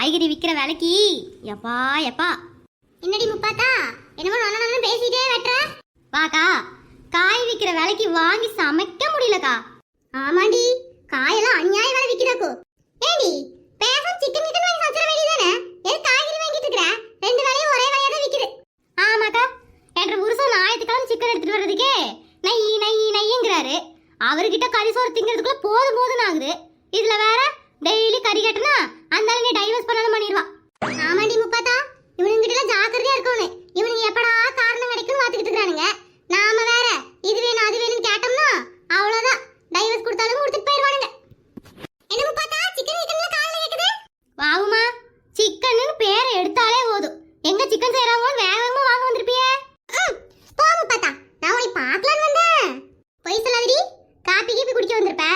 காய்கறி விற்கிற விலைக்கு. எப்பா எப்பா. என்னடி முப்பாத்தா? என்னமோ நல்ல நல்ல பேசிட்டே வெட்டுற? வாக்கா காய் விற்கிற விலைக்கு வாங்கி சமைக்க முடியலக்கா. ஆமாண்டி காயெல்லாம் அநியாய விலை விக்கிறாக்கோ ஏண்டி பேசாம சிக்கன் கிட்ட வாங்கி சமைச்சிட வேண்டியதானே எது காய்கறி வாங்கிட்டு இருக்கற ரெண்டு வேலையும் ஒரே வேலையா தான் விக்குது ஆமாக்கா என்ற புருஷன் ஞாயிற்றுக்கிழமை சிக்கன் எடுத்துட்டு வர்றதுக்கே நெய் நெய் நெய்ங்கிறாரு அவர்கிட்ட கறி சோறு திங்கிறதுக்குள்ள போதும் போதும்னு ஆகுது இதுல வேற டெய்லி கறி கட்டுனா அந்த ஆளு நீ டைவர்ஸ் பண்ணாலும் பண்ணிடுவா ஆமாண்டி முப்பாத்தா இவனுங்கிட்ட எல்லாம் ஜாக்கிரதையா இருக்கணும் இவனுங்க எப்படா காரணம் கிடைக்கும்னு பாத்துக்கிட்டு இருக்கானுங்க நாம வேற இது வேணும் அது வேணும்னு கேட்டோம்னா அவ்வளவுதான் டைவர்ஸ் கொடுத்தாலும் கொடுத்துட்டு போயிருவானுங்க என்ன முப்பாத்தா சிக்கன் கிக்கன்ல காலைல கேக்குது வாவுமா சிக்கன்னு பேரை எடுத்தாலே போதும் எங்க சிக்கன் செய்யறாங்கன்னு வேக வேகமா வாங்க வந்திருப்பியே ம், போ முப்பாத்தா நான் உன்னை பார்க்கலான்னு வந்தேன் பொய் சொல்லாதடி காப்பி கீப்பி குடிக்க வந்திருப்ப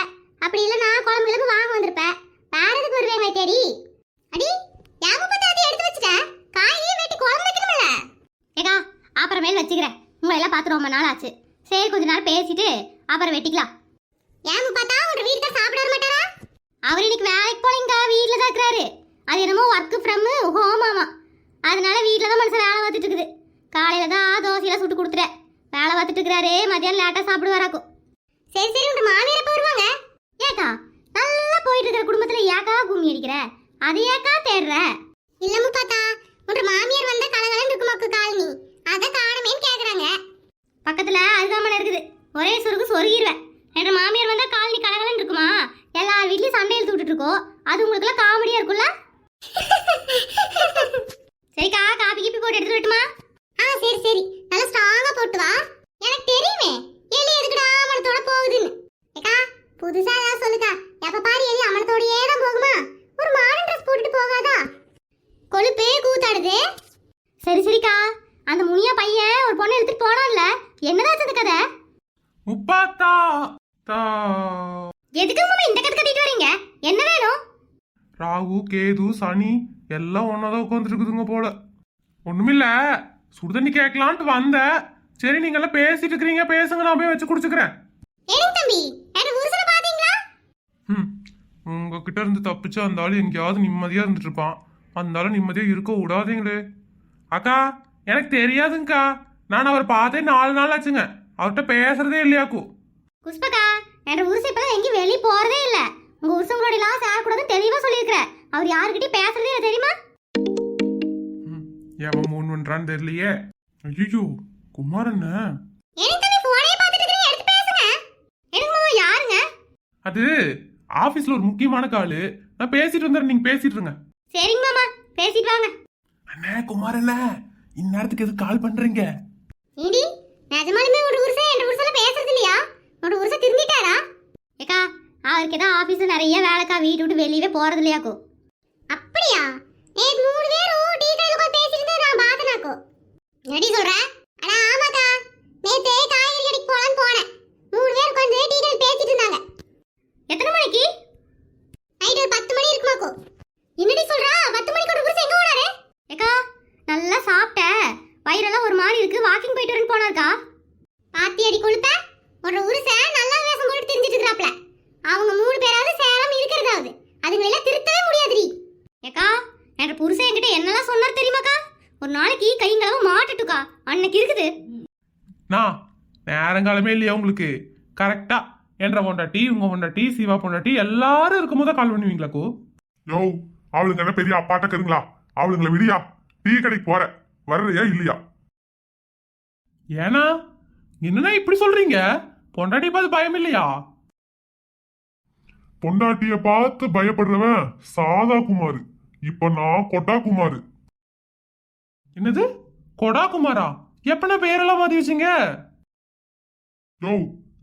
அப்படி இல்லைன்னா குழம்பு கிளம்பு வாங்க வந்திருப்ப வேற எதுக்கு வருவேங்க தேடி அடி ஏன் முப்பாத்தா அதை எடுத்து வச்சுட்ட காயே வெட்டி குழம்பு வைக்கணும்ல ஏக்கா அப்புறமேல் வச்சுக்கிறேன் உங்களை எல்லாம் பார்த்து ரொம்ப நாள் ஆச்சு சரி கொஞ்ச நேரம் பேசிட்டு அப்புறம் வெட்டிக்கலாம். ஏன் முப்பாத்தா உங்க வீட்டுக்கு சாப்பிட வர மாட்டாரா? அவர் இன்னைக்கு வேலைக்கு போலீங்கக்கா வீட்டில் தான் இருக்கிறாரு. அது என்னமோ ஒர்க் ஃப்ரம் ஹோமாமா அதனால வீட்டில் தான் மனுஷன் வேலை பார்த்துட்டு இருக்குது. காலையில தான் தோசையெல்லாம் சுட்டு கொடுத்துட்டேன். வேலை பார்த்துட்டு இருக்கிறாரு. மதியானம் லேட்டாக சாப்பிடுவாராக்கும். சரி சரி உங்க மாமியார் எப்ப வருவாங்க? ஏக்கா நல்லா போயிட்டு இருக்கிற குடும்பத்தில் ஏக்கா கும்மி அடிக்கிற. அது ஏக்கா தேடுற? இல்ல முப்பாத்தா உங்க மாமியார் வந்தா கலகலன்னு இருக்குமாக்கு காலனி அத காணமேன்னு கேக்குறாங்க. பக்கத்தில் அருகாமலை இருக்குது. ஒரே சொருக்கு சொருகிடுவேன் என்ற மாமியார் வந்தால் காலனி கலகலன்னு இருக்குமா? எல்லார் வீட்லேயும் சண்டை இழுத்து விட்டுட்டு இருக்கோம் அது உங்களுக்குலாம் காமெடியாக இருக்கும்ல? சரிக்கா காப்பி கீப்பி போட்டு எடுத்து விட்டுமா ஆ சரி சரி. நல்லா ஸ்ட்ராங்கா போட்டு வா. எனக்கு தெரியுமே எலி எதுக்குடா அமனத்தோட போகுதுன்னு. ஏக்கா புதுசா ஏதாவது சொல்லுக்கா. எப்ப பாரு எலி அமனத்தோடையே தான் போகுமா? ஒரு மாடர்ன் ட்ரெஸ் போட்டுட்டு போகாதா? கொழுப்பே கூத்தாடுது. சரி சரிக்கா. அந்த முனியா பையன் ஒரு பொண்ணை எடுத்துட்டு போனான்ல. என்னதாச்சு அந்த கதை? முப்பாத்தா தா. எதுக்கு மாமா இந்த கதை கட்டிட்டு வரீங்க? என்ன வேணும்? ராகு கேது சனி எல்லாம் ஒன்னதான் உட்காந்துருக்குதுங்க போல. ஒண்ணுமில்ல சுடுதண்ணி கேட்கலான்ட்டு வந்தேன். சரி நீங்க எல்லாம் பேசிட்டு இருக்கிறீங்க. பேசுங்க நான் போய் வச்சு குடிச்சுக்கிறேன். தம்பி புருஷனை பாத்தீங்களா? ம் உங்ககிட்ட இருந்து தப்பிச்சு அந்த ஆள் எங்கேயாவது நிம்மதியா இருந்துட்டு இருப்பான். அந்த ஆள் நிம்மதியா இருக்க விடாதீங்களே. அக்கா எனக்கு தெரியாதுங்கக்கா. நான் அவர் பார்த்தே நாலு நாள் ஆச்சுங்க. அவர்கிட்ட பேசுறதே இல்லையாக்கு புஷ்பகா என்ற உருசை இப்பதான் எங்கேயும் வெளியே போறதே இல்ல. உங்க உருசங்களோட எல்லாம் சேரக்கூடாதுன்னு தெளிவா சொல்லியிருக்கிற. அவர் யாருக்கிட்டயும் பேசுறதே இல்லை தெரியுமா? எவன் மூணு பண்றான்னு தெரியலையே. ஐயோ யாருங்க? அது ஆபீஸ்ல ஒரு முக்கியமான காலு. நான் பேசிட்டு வந்துடுறேன் நீங்க பேசிட்டு இருங்க. சரிங்க மாமா பேசிட்டு வாங்க. அண்ணே குமாரண்ண இந்நேரத்துக்கு எதுக்கு கால் பண்றீங்க? ஏடி நிஜமாலுமே ஒரு புருஷன் என்ற புருஷன பேசுறது இல்லையா? உன்னோட புருஷன் திருந்திட்டாரா? ஏக்கா அவருக்கு ஏதோ ஆஃபீஸில் நிறைய வேலைக்கா வீட்டு விட்டு வெளியவே போகிறது இல்லையாக்கோ. அப்படியா? நேத்து மூணு பேரும் டீ கடையில உட்கார்ந்து பேசிட்டு நான் பார்த்தனாக்கோ நடி சொல்கிறேன் அட ஆமாக்கா நேத்து காய்கறி கடைக்கு போலான்னு போனேன் மூணு பேர் உட்கார்ந்து டீ கடையில் பேசிட்டு இருந்தாங்க எத்தனை மணிக்கு நைட் ஒரு பத்து மணி இருக்குமாக்கோ என்னடி சொல்றா பத்து மணிக்கு ஒரு புருஷன் எங்க போனாரு ஏக்கா நல்லா சாப்பிட்ட வயிறெல்லாம் ஒரு மாதிரி இருக்கு வாக்கிங் போயிட்டு வரேன்னு போனாருக்கா பாத்தி அடி கொழுப்ப ஒரு புருஷன் நல்லா வேஷம் போட்டு தெரிஞ்சிட்டு இருக்கிறாப்ல அவங்க மூணு பேராவது சேராம இருக்கிறதாவது அதுங்களை எல்லாம் திருத்தவே முடியாதுடி ஏக்கா என்ற புருஷன் என்கிட்ட என்னெல்லாம் சொன்னார் தெரியுமாக்கா ஒரு நாளைக்கு கைங்களவு அன்னைக்கு இருக்குது. நான் நேரங்காலமே இல்லையா உங்களுக்கு? கரெக்டா என்ற பொண்டாட்டி உங்க பொண்டாட்டி சிவா பொண்டாட்டி எல்லாரும் இருக்கும்போது கால் பண்ணுவீங்களாக்கோ யோ அவளுங்க என்ன பெரிய அப்பாட்டக்கருங்களா அவளுங்களை விடியா டீ கடைக்கு போற வர்றியா இல்லையா? ஏன்னா என்னண்ணா இப்படி சொல்றீங்க? பொண்டாட்டி பார்த்து பயம் இல்லையா? பொண்டாட்டிய பார்த்து பயப்படுறவன் சாதா குமார். இப்ப நான் கொட்டா குமார். என்னது? கொடா குமாரா? எப்பண்ணா பேரெல்லாம் மாத்தி வச்சீங்க? யோ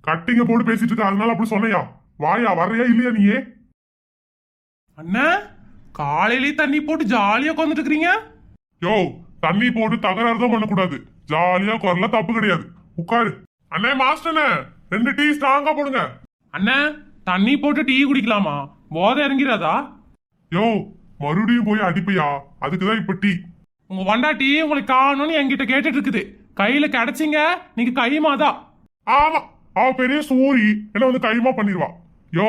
கட்டிங்க போட்டு பேசிட்டு இருக்க அதனால அப்படி சொன்னையா? வாயா வர்றியா இல்லையா நீயே? அண்ணா காலையிலேயே தண்ணி போட்டு ஜாலியா உட்காந்துட்டு இருக்கிறீங்க? யோ தண்ணி போட்டு தகராறு தான் பண்ணக்கூடாது. ஜாலியா குரல தப்பு கிடையாது. உட்காரு. அண்ணே மாஸ்டர்ண்ணே ரெண்டு டீ ஸ்ட்ராங்கா போடுங்க. அண்ணா தண்ணி போட்டு டீ குடிக்கலாமா? போதை இறங்கிறாதா யோ மறுபடியும் போய் அடிப்பையா? அதுக்குதான் இப்ப டீ. உங்க வண்டாட்டி உங்களை காணும்னு என்கிட்ட கேட்டுட்டு இருக்குது கையில கிடைச்சிங்க நீங்க கைமாதா ஆமா அவ பெரிய சூரி. என்ன வந்து கைமா பண்ணிடுவா. யோ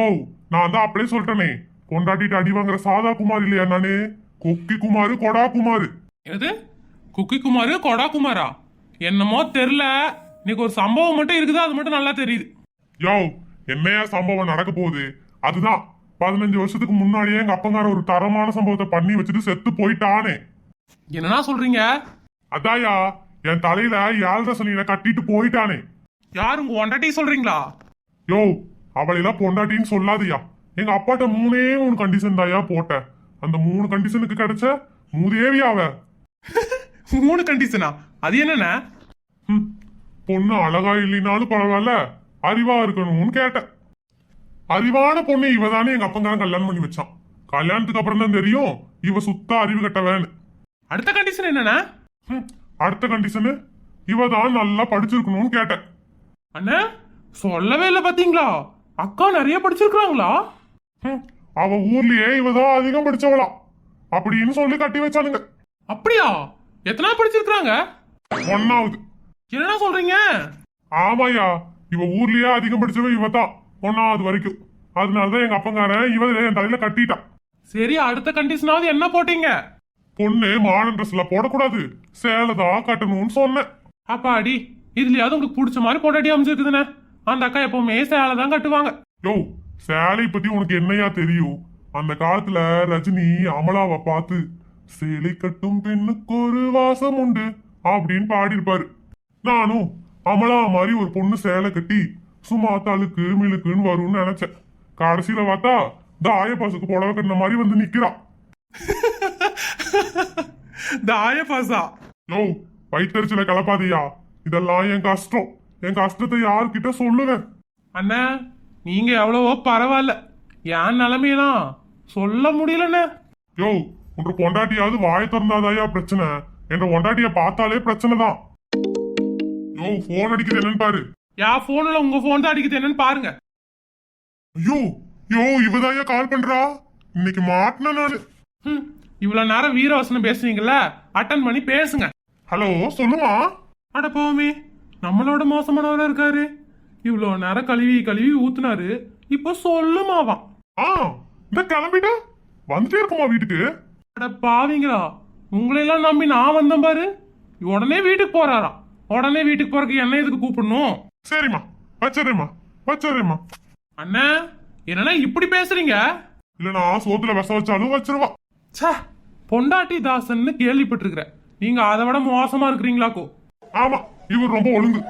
நான் தான் அப்படியே சொல்லிட்டேனே பொண்டாட்டிட்டு அடி வாங்குற சாதா குமார் இல்லையா நானு? கொக்கி குமாரு கொடா குமாரு. எது குக்கி குமாரு கொடா குமாரா? என்னமோ தெரில இன்னைக்கு ஒரு சம்பவம் மட்டும் இருக்குது? அது மட்டும் நல்லா தெரியுது. யோ என்னையா சம்பவம் நடக்க போகுது? அதுதான். பதினஞ்சு வருஷத்துக்கு முன்னாடியே எங்க அப்பங்கார ஒரு தரமான சம்பவத்தை பண்ணி வச்சுட்டு செத்து போயிட்டானே. என்னன்னா சொல்றீங்க? அதாயா என் தலையில ஏழரை சனியில கட்டிட்டு போயிட்டானே. யார் உங்க ஒண்டாட்டி சொல்றீங்களா? யோ அவளையெல்லாம் பொண்டாட்டின்னு சொல்லாதயா. எங்க அப்பாட்ட மூணே மூணு கண்டிஷன் தாயா போட்டேன் அந்த மூணு கண்டிஷனுக்கு கிடைச்ச மூதேவியாவ மூணு கண்டிஷனா அது என்னண்ணே ம், பொண்ணு அழகா இல்லைனாலும் பரவாயில்ல அறிவா இருக்கணும்னு கேட்டேன். அறிவான பொண்ணு இவ தானே எங்க அப்பங்காரன் கல்யாணம் பண்ணி வச்சான். கல்யாணத்துக்கு அப்புறம் தான் தெரியும் இவ சுத்த அறிவு கட்டவன்னு. அடுத்த கண்டிஷன் என்னண்ணே ம், அடுத்த கண்டிஷனு இவ தான் நல்லா படிச்சிருக்கணும்னு கேட்டேன் அண்ணே சொல்லவே இல்லை பாத்தீங்களா அக்கா நிறைய படிச்சிருக்காங்களா அவ ஊர்லயே இவ தான் அதிகம் படிச்சவளா அப்படின்னு சொல்லி கட்டி வச்சானுங்க அப்படியா எத்தனை படிச்சிருக்காங்க ஒன்னாவது என்னண்ணா சொல்றீங்க ஆமாயா இவ ஊர்லயே அதிகம் படிச்சவ இவ தான் ஒன்னாவது வரைக்கும் அதனாலதான் எங்க அப்பங்காரன் இவ என் தலையில கட்டிட்டான் சரி அடுத்த கண்டிஷனாவது என்ன போட்டீங்க பொண்ணு மாடர்ன் ட்ரெஸ்ல போடக்கூடாது. சேலை தான் கட்டணும்னு சொன்னேன். அப்பாடி இதுலயாவது உங்களுக்கு பிடிச்ச மாதிரி பொண்டாட்டி அமைஞ்சிருக்குதுண்ணே அந்த அக்கா எப்பவுமே சேலை தான் கட்டுவாங்க. யோ சேலை பத்தி உனக்கு என்னையா தெரியும்? அந்த காலத்துல ரஜினி அமலாவை பார்த்து சேலை கட்டும் பெண்ணுக்கு ஒரு வாசம் உண்டு அப்படின்னு பாடியிருப்பாரு. நானும் அமலா மாதிரி ஒரு பொண்ணு சேலை கட்டி சும்மா தழுக்கு மிளுக்குன்னு வரும்னு நினைச்சேன். கடைசியில பார்த்தா தாய பசுக்கு புடவை கட்டின மாதிரி வந்து நிக்கிறா தாய பாசா. யோ வயிற்றுல கலப்பாதியா. இதெல்லாம் என் கஷ்டம். என் கஷ்டத்தை யார்கிட்ட சொல்லுவேன்? அண்ணா நீங்க எவ்வளவோ பரவாயில்ல. என் நிலைமையெல்லாம் சொல்ல முடியலண்ணே. யோ உன்ற பொண்டாட்டியாவது வாய் திறந்தாதாயா பிரச்சனை? என்ற பொண்டாட்டிய பார்த்தாலே பிரச்சனை தான். யோ போன் அடிக்குது என்னன்னு பாரு. என் போன்ல உங்க போன் தான் அடிக்குது என்னன்னு பாருங்க. ஐயோ யோ இவதாயா கால் பண்றா? இன்னைக்கு மாட்டின நானு. ஹம், இவ்வளவு நேரம் வீரவசனம் பேசுனீங்கல்ல அட்டன் பண்ணி பேசுங்க. ஹலோ சொல்லுமா? அட போமே நம்மளோட மோசமானவரா இருக்காரு. இவ்வளோ நேரம் கழுவி கழுவி ஊத்துனாரு. இப்போ சொல்லுமாவாம். ஆ இந்த கிளம்பிட்ட வந்துட்டே இருக்குமா வீட்டுக்கு? அட பாவிங்களா உங்களையெல்லாம் நம்பி நான் வந்தேன் பாரு. உடனே வீட்டுக்கு போறாராம். உடனே வீட்டுக்கு போறதுக்கு என்ன எதுக்கு கூப்பிடணும்? சரிம்மா வச்சிடுறேம்மா வச்சிடுறேம்மா. அண்ணா என்னண்ணா இப்படி பேசுறீங்க? இல்லனா சோத்துல விஷ வச்சாலும் வச்சிருவா. சே பொண்டாட்டி தாசன்னு கேள்விப்பட்டிருக்கிறேன். நீங்க அதை விட மோசமா இருக்கிறீங்களாக்கோ? ஆமா இவர் ரொம்ப ஒழுங்கு.